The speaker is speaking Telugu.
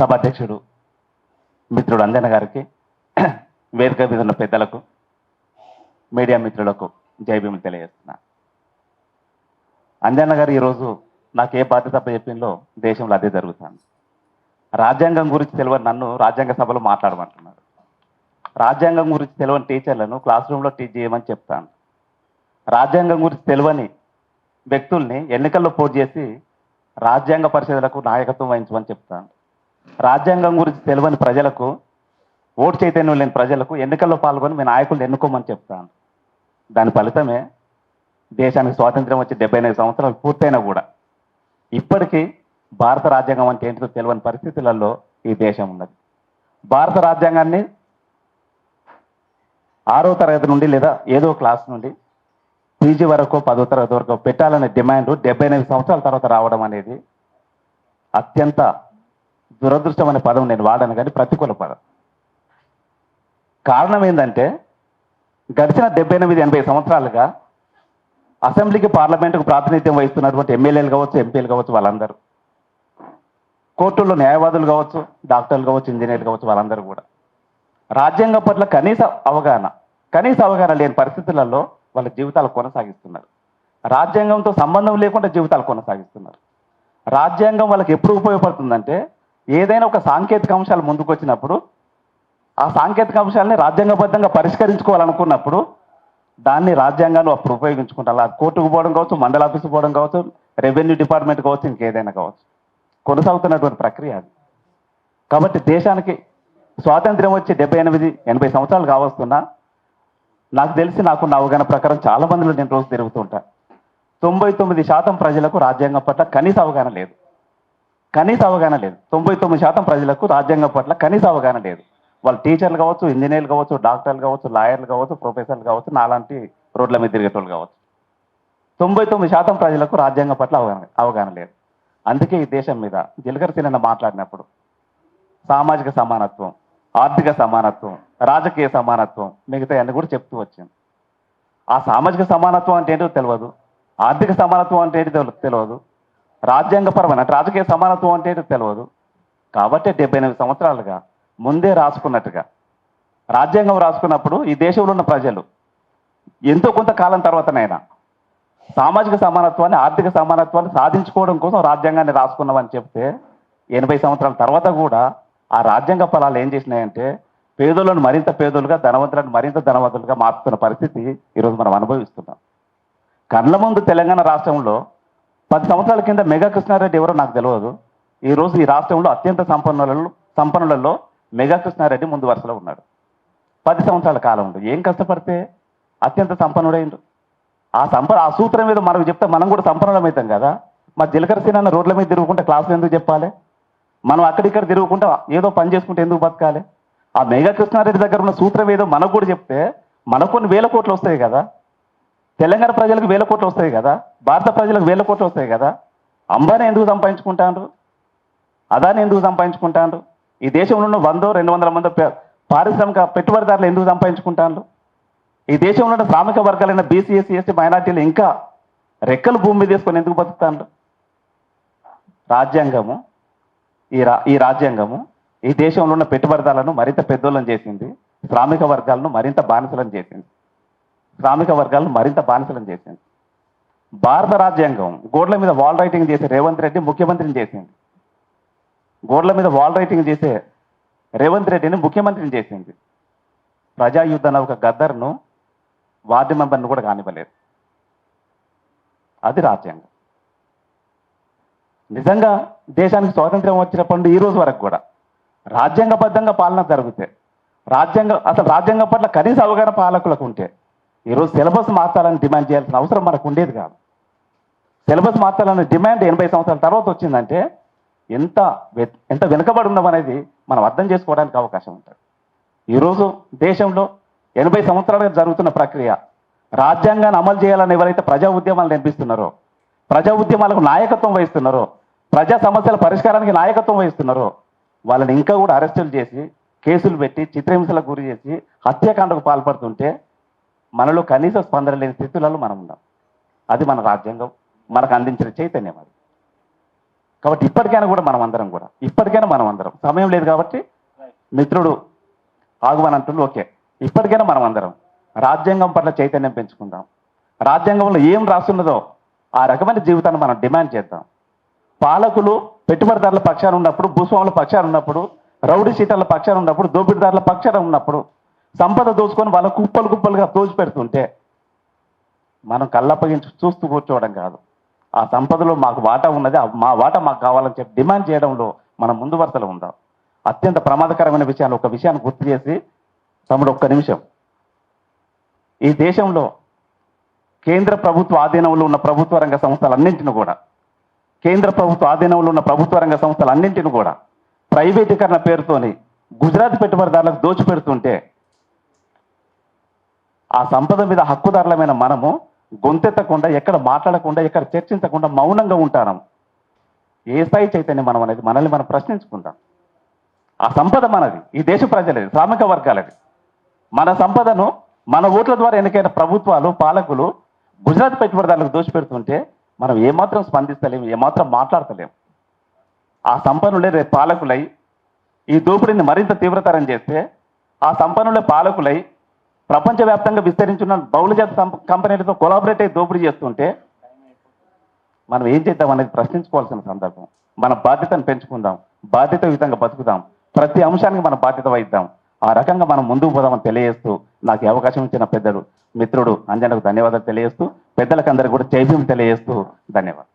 సభ అధ్యక్షుడు మిత్రుడు అంజన గారికి వేదిక మీద ఉన్న పెద్దలకు మీడియా మిత్రులకు జైభీములు తెలియజేస్తున్నా. అంజన్న గారు ఈరోజు నాకు ఏ బాధ్యత చెప్పిందో దేశంలో అదే జరుగుతుంది. రాజ్యాంగం గురించి తెలియని నన్ను రాజ్యాంగ సభలో మాట్లాడమంటున్నారు. రాజ్యాంగం గురించి తెలియని టీచర్లను క్లాస్ రూమ్లో టీచ్ చేయమని చెప్తాను. రాజ్యాంగం గురించి తెలియని వ్యక్తుల్ని ఎన్నికల్లో పోటీ చేసి రాజ్యాంగ పరిషత్లకు నాయకత్వం వహించమని చెప్తాను. రాజ్యాంగం గురించి తెలియని ప్రజలకు ఓటు చైతన్యం లేని ప్రజలకు ఎన్నికల్లో పాల్గొని మీ నాయకులను ఎన్నుకోమని చెప్తాను. దాని ఫలితమే దేశానికి స్వాతంత్ర్యం వచ్చి డెబ్బై ఎనిమిది సంవత్సరాలు పూర్తయినా కూడా. ఇప్పటికీ భారత రాజ్యాంగం అంటే ఏంటో తెలియని పరిస్థితులలో ఈ దేశం ఉన్నది. భారత రాజ్యాంగాన్ని ఆరో తరగతి నుండి లేదా ఏదో క్లాస్ నుండి పీజీ వరకు పదో తరగతి వరకు పెట్టాలనే డిమాండ్ డెబ్బై ఎనిమిది సంవత్సరాల తర్వాత రావడం అనేది అత్యంత దురదృష్టం అనే పదం నేను వాడను కానీ ప్రతికూల పదం కారణం ఏంటంటే గడిచిన డెబ్బై ఎనిమిది ఎనభై సంవత్సరాలుగా అసెంబ్లీకి పార్లమెంటుకు ప్రాతినిధ్యం వహిస్తున్నటువంటి ఎమ్మెల్యేలు కావచ్చు ఎంపీలు కావచ్చు వాళ్ళందరూ. కోర్టుల్లో న్యాయవాదులు కావచ్చు డాక్టర్లు కావచ్చు ఇంజనీర్లు కావచ్చు వాళ్ళందరూ కూడా. రాజ్యాంగం పట్ల కనీస అవగాహన కనీస అవగాహన లేని పరిస్థితులలో వాళ్ళ జీవితాలు కొనసాగిస్తున్నారు. రాజ్యాంగంతో సంబంధం లేకుండా జీవితాలు కొనసాగిస్తున్నారు. రాజ్యాంగం వాళ్ళకి ఎప్పుడు ఉపయోగపడుతుందంటే ఏదైనా ఒక సాంకేతిక అంశాలు ముందుకు వచ్చినప్పుడు ఆ సాంకేతిక అంశాలని రాజ్యాంగబద్ధంగా పరిష్కరించుకోవాలనుకున్నప్పుడు దాన్ని రాజ్యాంగాన్ని అప్పుడు ఉపయోగించుకుంటారు. అది కోర్టుకు పోవడం కావచ్చు మండల ఆఫీసు పోవడం కావచ్చు రెవెన్యూ డిపార్ట్మెంట్ కావచ్చు ఇంకేదైనా కావచ్చు. కొనసాగుతున్నటువంటి ప్రక్రియ అది. కాబట్టి దేశానికి స్వాతంత్ర్యం వచ్చి డెబ్బై ఎనిమిది ఎనభై సంవత్సరాలు కావస్తున్నా నాకు తెలిసి నాకున్న అవగాహన ప్రకారం చాలా మందిలో నేను రోజు తిరుగుతుంటా తొంభై తొమ్మిది శాతం ప్రజలకు రాజ్యాంగం పట్ల కనీస అవగాహన లేదు. కనీస అవగాహన లేదు. తొంభై తొమ్మిది శాతం ప్రజలకు రాజ్యాంగం పట్ల కనీస అవగాహన లేదు. వాళ్ళు టీచర్లు కావచ్చు ఇంజనీర్లు కావచ్చు డాక్టర్లు కావచ్చు లాయర్లు కావచ్చు ప్రొఫెసర్లు కావచ్చు నాలాంటి రోడ్ల మీద తిరిగేటోళ్ళు కావచ్చు. తొంభై తొమ్మిది శాతం ప్రజలకు రాజ్యాంగం పట్ల అవగాహన అవగాహన లేదు. అందుకే ఈ దేశం మీద జిలకర సీనన్న మాట్లాడినప్పుడు సామాజిక సమానత్వం ఆర్థిక సమానత్వం రాజకీయ సమానత్వం మిగతా అన్ని కూడా చెప్తూ వచ్చింది. ఆ సామాజిక సమానత్వం అంటే ఏంటో తెలియదు. ఆర్థిక సమానత్వం అంటే ఏంటో తెలియదు. రాజ్యాంగపరమైన అంటే రాజకీయ సమానత్వం అంటే తెలియదు కాబట్టి డెబ్బై ఎనిమిది సంవత్సరాలుగా ముందే రాసుకున్నట్టుగా. రాజ్యాంగం రాసుకున్నప్పుడు ఈ దేశంలో ఉన్న ప్రజలు ఎంతో కొంత కాలం తర్వాతనైనా సామాజిక సమానత్వాన్ని ఆర్థిక సమానత్వాన్ని సాధించుకోవడం కోసం రాజ్యాంగాన్ని రాసుకున్నామని చెప్తే ఎనభై సంవత్సరాల తర్వాత కూడా ఆ రాజ్యాంగ ఫలాలు ఏం చేసినాయంటే పేదలను మరింత పేదలుగా ధనవంతులను మరింత ధనవంతులుగా మార్చుతున్న పరిస్థితి ఈరోజు మనం అనుభవిస్తున్నాం. కళ్ళ ముందు తెలంగాణ రాష్ట్రంలో పది సంవత్సరాల కింద మెగా కృష్ణారెడ్డి ఎవరో నాకు తెలియదు ఈ రోజు ఈ రాష్ట్రంలో అత్యంత సంపన్నులలో సంపన్నులలో మెగా కృష్ణారెడ్డి ముందు వరుసలో ఉన్నాడు. పది సంవత్సరాల కాలంలో ఏం కష్టపడితే అత్యంత సంపన్నుడైండు. ఆ సంపద ఆ సూత్రం మీద మనకు చెప్తే మనం కూడా సంపన్నులమవుతాం కదా. మా జీలకర్ర సీనన్న రోడ్ల మీద తిరుగుకుంటే క్లాసులు ఎందుకు చెప్పాలి? మనం అక్కడిక్కడ తిరుగుకుంటే ఏదో పని చేసుకుంటే ఎందుకు బతకాలి? ఆ మెగా కృష్ణారెడ్డి దగ్గర ఉన్న సూత్రం ఏదో మనకు కూడా చెప్తే మనకు కొన్ని వేల కోట్లు వస్తాయి కదా. తెలంగాణ ప్రజలకు వేల కోట్లు వస్తాయి కదా భారత ప్రజలకు వేల కోట్లు వస్తాయి కదా అంబానీ ఎందుకు సంపాదించుకుంటాండ్రు? అదాని ఎందుకు సంపాదించుకుంటాండ్రు? ఈ దేశంలో ఉన్న వందో రెండు వందల మంది పారిశ్రామిక పెట్టుబడిదారులు ఎందుకు సంపాదించుకుంటాండ్రు? ఈ దేశంలో ఉన్న శ్రామిక వర్గాలైన బీసీ ఎస్సీ ఎస్టీ మైనార్టీలు ఇంకా రెక్కలు భూమి మీద తీసుకొని ఎందుకు బతుకుతాను రాజ్యాంగము ఈ రా ఈ రాజ్యాంగము ఈ దేశంలో ఉన్న పెట్టుబడిదారులను మరింత పెద్దోళ్ళని చేసింది శ్రామిక వర్గాలను మరింత బానిసలను చేసింది. శ్రామిక వర్గాలను మరింత బానిసలను చేసింది. భారత రాజ్యాంగం గోడ్ల మీద వాల్ రైటింగ్ చేసే రేవంత్ రెడ్డి ముఖ్యమంత్రిని చేసింది. గోడ్ల మీద వాల్ రైటింగ్ చేసే రేవంత్ రెడ్డిని ముఖ్యమంత్రిని చేసింది. ప్రజాయుద్ధ నౌక గద్దర్ను వార్డు మెంబర్ను కూడా కానివ్వలేదు. అది రాజ్యాంగం. నిజంగా దేశానికి స్వాతంత్ర్యం వచ్చినప్పటి నుండి ఈ రోజు వరకు కూడా రాజ్యాంగబద్ధంగా పాలన జరిగితే రాజ్యాంగ అసలు రాజ్యాంగం పట్ల కనీస అవగాహన పాలకులకు ఉంటే ఈరోజు సిలబస్ మార్చాలని డిమాండ్ చేయాల్సిన అవసరం మనకు ఉండేది కాదు. సిలబస్ మార్చాలనే డిమాండ్ ఎనభై సంవత్సరాల తర్వాత వచ్చిందంటే ఎంత వె- ఎంత వెనుకబడి ఉన్నామనేది మనం అర్థం చేసుకోవడానికి అవకాశం ఉంటుంది. ఈరోజు దేశంలో ఎనభై సంవత్సరాలుగా జరుగుతున్న ప్రక్రియ రాజ్యాంగాన్ని అమలు చేయాలని ఎవరైతే ప్రజా ఉద్యమాలు నిర్మిస్తున్నారో ప్రజా ఉద్యమాలకు నాయకత్వం వహిస్తున్నారో ప్రజా సమస్యల పరిష్కారానికి నాయకత్వం వహిస్తున్నారో వాళ్ళని ఇంకా కూడా అరెస్టులు చేసి కేసులు పెట్టి చిత్రహింసలకు గురి చేసి హత్యాకాండకు పాల్పడుతుంటే మనలో కనీస స్పందన లేని స్థితులలో మనం ఉన్నాం. అది మన రాజ్యాంగం మనకు అందించిన చైతన్యం అది. కాబట్టి ఇప్పటికైనా కూడా మనం అందరం కూడా ఇప్పటికైనా మనం అందరం. సమయం లేదు కాబట్టి మిత్రుడు ఆగుమని ఓకే. ఇప్పటికైనా మనం అందరం రాజ్యాంగం పట్ల చైతన్యం పెంచుకుందాం. రాజ్యాంగంలో ఏం రాస్తున్నదో ఆ రకమైన జీవితాన్ని మనం డిమాండ్ చేద్దాం. పాలకులు పెట్టుబడిదారుల పక్షాన ఉన్నప్పుడు భూస్వాముల పక్షాన ఉన్నప్పుడు రౌడీ సీటర్ల పక్షాన ఉన్నప్పుడు దోపిడిదారుల పక్షాన ఉన్నప్పుడు సంపద దోచుకొని వాళ్ళ కుప్పలు కుప్పలుగా దోచిపెడుతుంటే మనం కళ్ళప్పగించి చూస్తూ కూర్చోవడం కాదు. ఆ సంపదలో మాకు వాటా ఉన్నది మా వాటా మాకు కావాలని చెప్పి డిమాండ్ చేయడంలో మనం ముందు వరుసలో ఉందాం. అత్యంత ప్రమాదకరమైన విషయాన్ని ఒక విషయాన్ని గుర్తు చేసి తమ్ముడు ఒక్క నిమిషం. ఈ దేశంలో కేంద్ర ప్రభుత్వ ఆధీనంలో ఉన్న ప్రభుత్వ రంగ సంస్థలన్నింటిని కూడా కేంద్ర ప్రభుత్వ ఆధీనంలో ఉన్న ప్రభుత్వ రంగ సంస్థలన్నింటిని కూడా ప్రైవేటీకరణ పేరుతోని గుజరాత్ పెట్టుబడిదారులకు దోచిపెడుతుంటే ఆ సంపద మీద హక్కుదారులమైన మనము గొంతెత్తకుండా ఎక్కడ మాట్లాడకుండా ఎక్కడ చర్చించకుండా మౌనంగా ఉంటాం ఏ స్థాయి చైతన్యం మనం అనేది మనల్ని మనం ప్రశ్నించుకుందాం ఆ సంపద మనది ఈ దేశ ప్రజలది శ్రామిక వర్గాలది. మన సంపదను మన ఓట్ల ద్వారా ఎన్నికైన ప్రభుత్వాలు పాలకులు గుజరాత్ పెట్టుబడిదారులకు దోచిపెడుతుంటే మనం ఏమాత్రం స్పందిస్తలేము ఏమాత్రం మాట్లాడతలేము ఆ సంపన్నులే రేపు పాలకులై ఈ దోపిడీని మరింత తీవ్రతరం చేస్తే ఆ సంపన్నులే పాలకులై ప్రపంచవ్యాప్తంగా విస్తరించిన బహుళజాత కంపెనీలతో కొలాబరేట్ అయి దోపిడీ చేస్తుంటే మనం ఏం చేద్దాం అనేది ప్రశ్నించుకోవాల్సిన సందర్భం. మన బాధ్యతను పెంచుకుందాం బాధ్యతాయుతంగా బతుకుదాం ప్రతి అంశానికి మన బాధ్యత వహిద్దాం. ఆ రకంగా మనం ముందుకు పోదామని తెలియజేస్తూ నాకు అవకాశం ఇచ్చిన పెద్దలు మిత్రుడు అంజనకు ధన్యవాదాలు తెలియజేస్తూ పెద్దలకు అందరికీ కూడా చైతన్యం తెలియజేస్తూ ధన్యవాదాలు.